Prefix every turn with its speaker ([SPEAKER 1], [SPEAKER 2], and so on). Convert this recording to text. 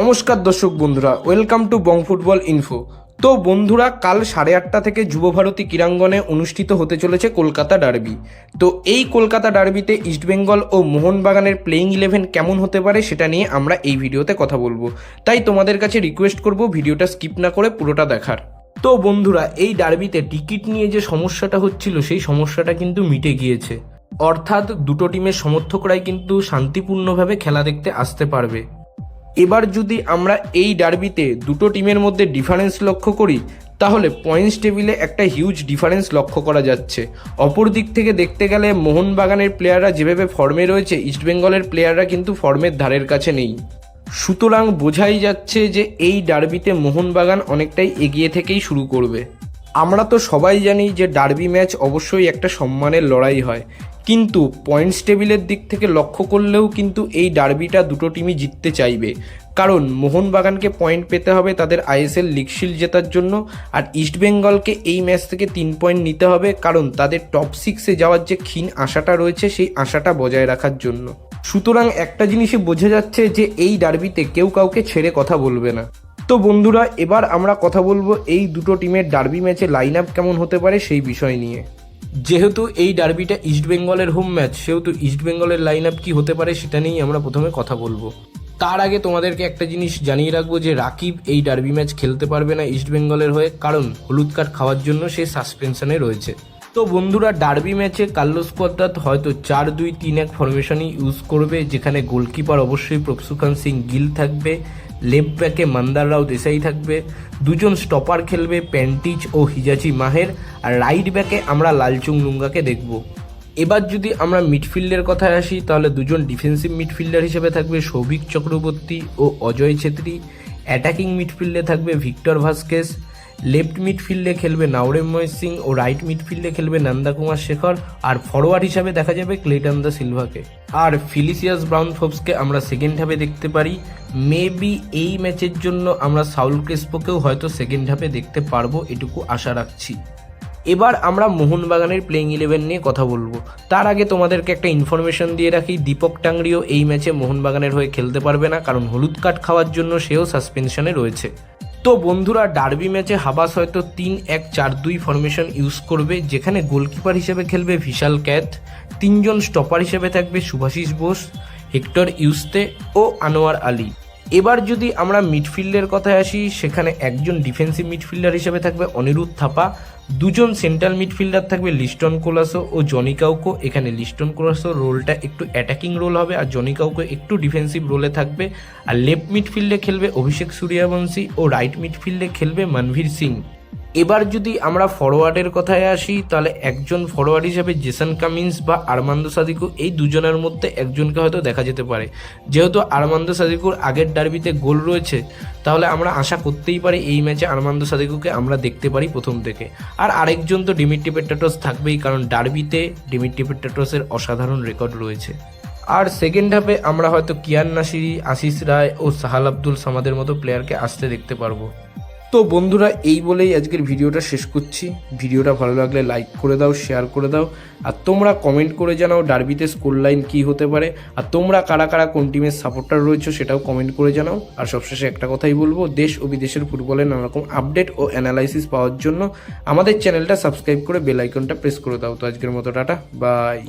[SPEAKER 1] নমস্কার দর্শক বন্ধুরা welcome to Bong football info তো বন্ধুরা, কাল সাড়ে আটটা থেকে যুবভারতী ক্রীড়াঙ্গনে অনুষ্ঠিত হতে চলেছে কলকাতা ডার্বি। তো এই কলকাতা ডার্বিতে ইস্টবেঙ্গল ও মোহনবাগানের প্লেইং ইলেভেন কেমন হতে পারে সেটা নিয়ে আমরা এই ভিডিওতে কথা বলব। তাই তোমাদের কাছে রিকোয়েস্ট করব ভিডিওটা স্কিপ না করে পুরোটা দেখার। তো বন্ধুরা, এই ডার্বিতে টিকিট নিয়ে যে সমস্যাটা হচ্ছিল, সেই সমস্যাটা কিন্তু মিটে গিয়েছে। অর্থাৎ দুটো টিমের সমর্থকরাই কিন্তু শান্তিপূর্ণভাবে খেলা দেখতে আসতে পারবে। এবার যদি আমরা এই ডার্বিতে দুটো টিমের মধ্যে ডিফারেন্স লক্ষ্য করি, তাহলে পয়েন্টস টেবিলে একটা হিউজ ডিফারেন্স লক্ষ্য করা যাচ্ছে। অপর দিক থেকে দেখতে গেলে মোহনবাগানের প্লেয়াররা যেভাবে ফর্মে রয়েছে ইস্টবেঙ্গলের প্লেয়াররা কিন্তু ফর্মের ধারের কাছে নেই। সুতরাং বোঝাই যাচ্ছে যে এই ডার্বিতে মোহনবাগান অনেকটাই এগিয়ে থেকেই শুরু করবে। আমরা তো সবাই জানি যে ডার্বি ম্যাচ অবশ্যই একটা সম্মানের লড়াই হয়। কিন্তু পয়েন্টস টেবিলের দিক থেকে লক্ষ্য করলেও কিন্তু এই ডার্বিটা দুটো টিমই জিততে চাইবে। কারণ মোহনবাগানকে পয়েন্ট পেতে হবে তাদের আইএসএল লিগ শিল্ড জেতার জন্য, আর ইস্টবেঙ্গলকে এই ম্যাচ থেকে তিন পয়েন্ট নিতে হবে, কারণ তাদের টপ সিক্সে যাওয়ার যে ক্ষীণ আশাটা রয়েছে, সেই আশাটা বজায় রাখার জন্য। সুতরাং একটা জিনিসই বোঝা যাচ্ছে যে এই ডার্বিতে কেউ কাউকে ছেড়ে কথা বলবে না। তো বন্ধুরা, এবার আমরা কথা বলব এই দুটো টিমের ডার্বি ম্যাচে লাইন আপ কেমন হতে পারে সেই বিষয় নিয়ে। যেহেতু এই ডার্বিটা ইস্টবেঙ্গলের হোম ম্যাচ সেহেতু ইস্টবেঙ্গলের লাইন আপ কী হতে পারে সেটা নিয়েই আমরা প্রথমে কথা বলব। তার আগে তোমাদেরকে একটা জিনিস জানিয়ে রাখব যে রাকিব এই ডার্বি ম্যাচ খেলতে পারবে না ইস্টবেঙ্গলের হয়ে, কারণ হলুদ কার্ড খাওয়ার জন্য সে সাসপেনশনে রয়েছে। তো বন্ধুরা ডার্বি ম্যাচে কার্লোস কোয়াদ্রাত হয়তো চার, দুই, তিন, এক ফরমেশনই ইউজ করবে, যেখানে গোলকিপার অবশ্যই প্রকসুখান সিং গিল থাকবে। লেফট ব্যাকে মান্দার রাও দেশাই থাকবে। দুজন স্টপার খেলবে প্যান্টিচ ও হিজাচি মাহের, আর রাইট ব্যাকে আমরা লালচুং লুঙ্গাকে দেখব। এবার যদি আমরা মিডফিল্ডের কথায় আসি, তাহলে দুজন ডিফেন্সিভ মিডফিল্ডার হিসেবে থাকবে সৌভিক চক্রবর্তী ও অজয় ছেত্রী। অ্যাটাকিং মিডফিল্ডে থাকবে ভিক্টর ভাস্কেস। লেফট মিডফিল্ডে খেলবে নাওরেময় সিং ও রাইট মিডফিল্ডে খেলবে নন্দা কুমার শেখর আর ফরওয়ার্ড হিসাবে দেখা যাবে ক্লেটন দা সিলভাকে। আর ফিলিসিয়াস ব্রাউন ফোপসকে আমরা সেকেন্ড হাফে দেখতে পারি। মেবি এই ম্যাচের জন্য আমরা সাউল ক্রেসপোকেও হয়তো সেকেন্ড হাফে দেখতে পারব, এটুকু আশা রাখছি। এবার আমরা মোহনবাগানের প্লেইং ইলেভেন নিয়ে কথা বলব। তার আগে তোমাদেরকে একটা ইনফরমেশন দিয়ে রাখি, দীপক টাংরিও এই ম্যাচে মোহনবাগানের হয়ে খেলতে পারবে না, কারণ হলুদ কার্ড খাওয়ার জন্য সেও সাসপেনশনে রয়েছে। তো বন্ধুরা ডার্বি ম্যাচে হাবাস হয়তো তিন এক চার দুই ফরমেশন ইউজ করবে, যেখানে গোলকিপার হিসেবে খেলবে ভিশাল ক্যাথ, তিনজন স্টপার হিসেবে থাকবে সুভাশিস বোস, হেক্টর ইউস্তে ও আনোয়ার আলী। এবার যদি আমরা মিডফিল্ডের কথায় আসি, সেখানে একজন ডিফেন্সিভ মিডফিল্ডার হিসেবে থাকবে অনিরুদ্ধ থাপা, দুজন সেন্ট্রাল মিডফিল্ডার থাকবে লিস্টন কোলাসো ও জনি কাউকো। এখানে লিস্টন কোলাসোর রোলটা একটু অ্যাটাকিং রোল হবে আর জনি কাউকো একটু ডিফেন্সিভ রোলে থাকবে। আর লেফট মিডফিল্ডে খেলবে অভিষেক সূর্যবংশী ও রাইট মিডফিল্ডে খেলবে মনভীর সিং। এবার যদি আমরা ফরওয়ার্ডের কথায় আসি, তাহলে একজন ফরওয়ার্ড হিসেবে জেসন কামিন্স বা আরমান্দ সাদিকু এই দুজনের মধ্যে একজনকে হয়তো দেখা যেতে পারে। যেহেতু আরমান্দ সাদিকুর আগের ডার্বিতে গোল রয়েছে, তাহলে আমরা আশা করতেই পারি এই ম্যাচে আরমান্দ সাদিকুকে আমরা দেখতে পারি প্রথম থেকে। আর আরেকজন তো ডিমিট্রি পেট্টাটোস থাকবেই, কারণ ডার্বিতে ডিমিট্রি পেট্টাটোসের অসাধারণ রেকর্ড রয়েছে। আর সেকেন্ড হাফে আমরা হয়তো কিয়ান নাসিরি, আশিস রায় ও সাহাল আব্দুল সামাদের মতো প্লেয়ারকে আসতে দেখতে পারব। তো বন্ধুরা, এই বলেই আজকের ভিডিওটা শেষ করছি। ভিডিওটা ভালো লাগলে লাইক করে দাও শেয়ার করে দাও। আর তোমরা কমেন্ট করে জানাও ডার্বিতে স্কোর লাইন কী হতে পারে। আর তোমরা কারা কারা কোন টিমের সাপোর্টার রয়েছে সেটাও কমেন্ট করে জানাও। আর সবশেষে একটা কথাই বলব, দেশ ও বিদেশের ফুটবলের নানা রকম আপডেট ও অ্যানালাইসিস পাওয়ার জন্য আমাদের চ্যানেলটা সাবস্ক্রাইব করে বেল আইকনটা প্রেস করে দাও। তো আজকের মতো টাটা বাই